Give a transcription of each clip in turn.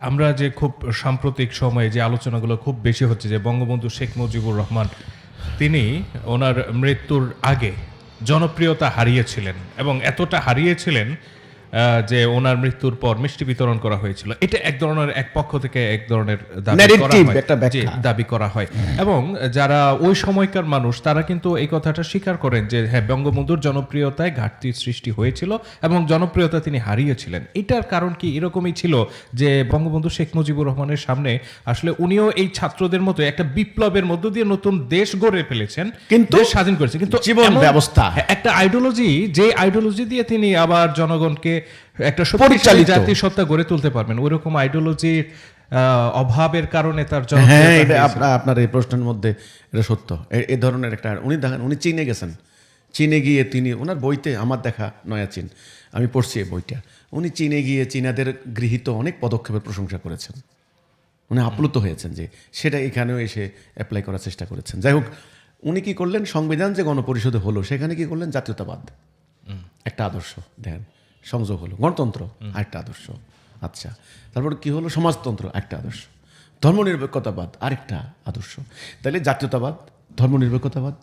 আমরা যে খুব সাম্প্রতিক সময়ে যে আলোচনাগুলো খুব বেশি হচ্ছে, যে বঙ্গবন্ধু শেখ মুজিবুর রহমান, তিনি ওনার মৃত্যুর আগে জনপ্রিয়তা হারিয়েছিলেন এবং এতটা হারিয়েছিলেন যে ওনার মৃত্যুর পর মিষ্টি বিতরণ করা হয়েছিল। এটা এক ধরনের এক পক্ষ থেকে এক ধরনের দাবি করা হয়। এবং যারা ওই সময়কার মানুষ তারা কিন্তু এই কথাটা স্বীকার করেন যে হ্যাঁ বঙ্গবন্ধুর জনপ্রিয়তায় ঘাটতি সৃষ্টি হয়েছিল এবং জনপ্রিয়তা তিনি হারিয়েছিলেন। এটার কারণ কি এরকমই ছিল যে বঙ্গবন্ধু শেখ মুজিবুর রহমানের সামনে আসলে উনিও এই ছাত্রদের মতো একটা বিপ্লবের মধ্য দিয়ে নতুন দেশ গড়ে ফেলেছেন কিন্তু স্বাধীন করেছে। কিন্তু জীবন ব্যবস্থা। একটা আইডিওলজি যে আইডিওলজি দিয়ে তিনি আবার জনগণকে একটা শক্তিশালী সত্তা গড়ে তুলতে পারবেন। ওইরকম আইডিওলজির অভাবের কারণে তার হ্যাঁ এটা আপনার আপনার এই প্রশ্নের মধ্যে এটা সত্য। এ- ধরনের একটা উনি দেখেন উনি চীনে গেছেন। চীনে গিয়ে তিনি ওনার বইতে আমার দেখা নয়া চীন আমি পড়ছি এই বইটা। উনি চীনে গিয়ে চীনাদের গৃহীত অনেক পদক্ষেপের প্রশংসা করেছেন। উনি আপ্লুত হয়েছেন যে সেটা এখানেও এসে অ্যাপ্লাই করার চেষ্টা করেছেন। যাই হোক উনি কি করলেন? সংবিধান যে গণপরিষদে হলো সেখানে কি করলেন? জাতীয়তাবাদ। একটা আদর্শ দেখেন। সংযোগ হলো। গণতন্ত্র আরেকটা আদর্শ। আচ্ছা তারপর কি হলো? সমাজতন্ত্র একটা আদর্শ। ধর্মনিরপেক্ষতাবাদ আরেকটা আদর্শ। তাহলে জাতীয়তাবাদ ধর্মনিরপেক্ষতাবাদ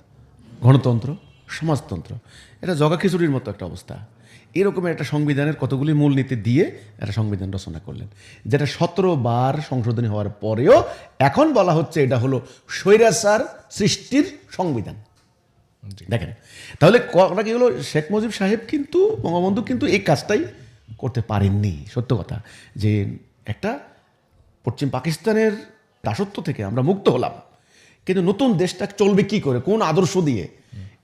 গণতন্ত্র সমাজতন্ত্র। এটা জগা খিচুড়ির মতো একটা অবস্থা। এরকমের একটা সংবিধানের কতগুলি মূলনীতি দিয়ে একটা সংবিধান রচনা করলেন। যেটা সতেরো বার সংশোধনী হওয়ার পরেও এখন বলা হচ্ছে এটা হলো স্বৈরাচার সৃষ্টির সংবিধান। দেখেন তাহলে কথা কি হলো? শেখ মুজিব সাহেব কিন্তু বঙ্গবন্ধু কিন্তু এই কাজটাই করতে পারেননি সত্য কথা। যে একটা পশ্চিম পাকিস্তানের দাসত্ব থেকে আমরা মুক্ত হলাম কিন্তু নতুন দেশটা চলবে কি করে? কোন আদর্শ দিয়ে?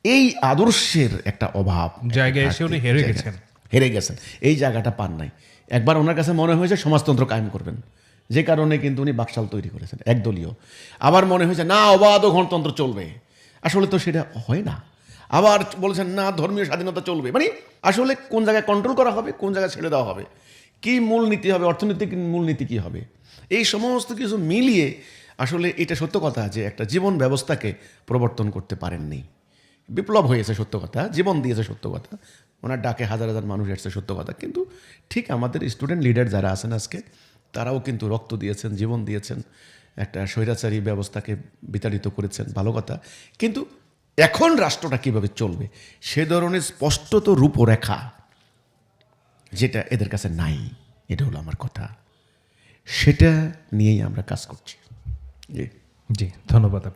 এই আদর্শের একটা অভাব জায়গায় এসে উনি হেরে গেছেন। হেরে গেছেন। এই জায়গাটা পান নাই। একবার ওনার কাছে মনে হয়েছে সমাজতন্ত্র কায়েম করবেন। যে কারণে কিন্তু উনি বাকশাল তৈরি করেছেন একদলীয়। আবার মনে হয়েছে না অবাধ গণতন্ত্র চলবে। আসলে তো সেটা হয় না। আবার বলেছেন, না, ধর্মীয় স্বাধীনতা চলবে। মানে আসলে কোন জায়গায় কন্ট্রোল করা হবে, কোন জায়গায় ছেড়ে দেওয়া হবে? কি মূলনীতি হবে, অর্থনৈতিক মূলনীতি কি হবে? এই সমস্ত কিছু মিলিয়ে আসলে এটা সত্য কথা যে একটা জীবন ব্যবস্থাকে প্রবর্তন করতে পারেননি। বিপ্লব হয়েছে সত্য কথা, জীবন দিয়েছে সত্য কথা। ওনার ডাকে হাজার হাজার মানুষ এসছে সত্য কথা। কিন্তু ঠিক আমাদের স্টুডেন্ট লিডার যারা আছেন আজকে, তারাও কিন্তু রক্ত দিয়েছেন, জীবন দিয়েছেন। একটা স্বৈরাচারী ব্যবস্থাকে বিতাড়িত করেছেন, ভালো কথা। কিন্তু এখন রাষ্ট্রটা কীভাবে চলবে? সে ধরনের স্পষ্টত রূপরেখা যেটা এদের কাছে নাই, এটা হলো আমার কথা। সেটা নিয়েই আমরা কাজ করছি। জি জি, ধন্যবাদ আপনাকে।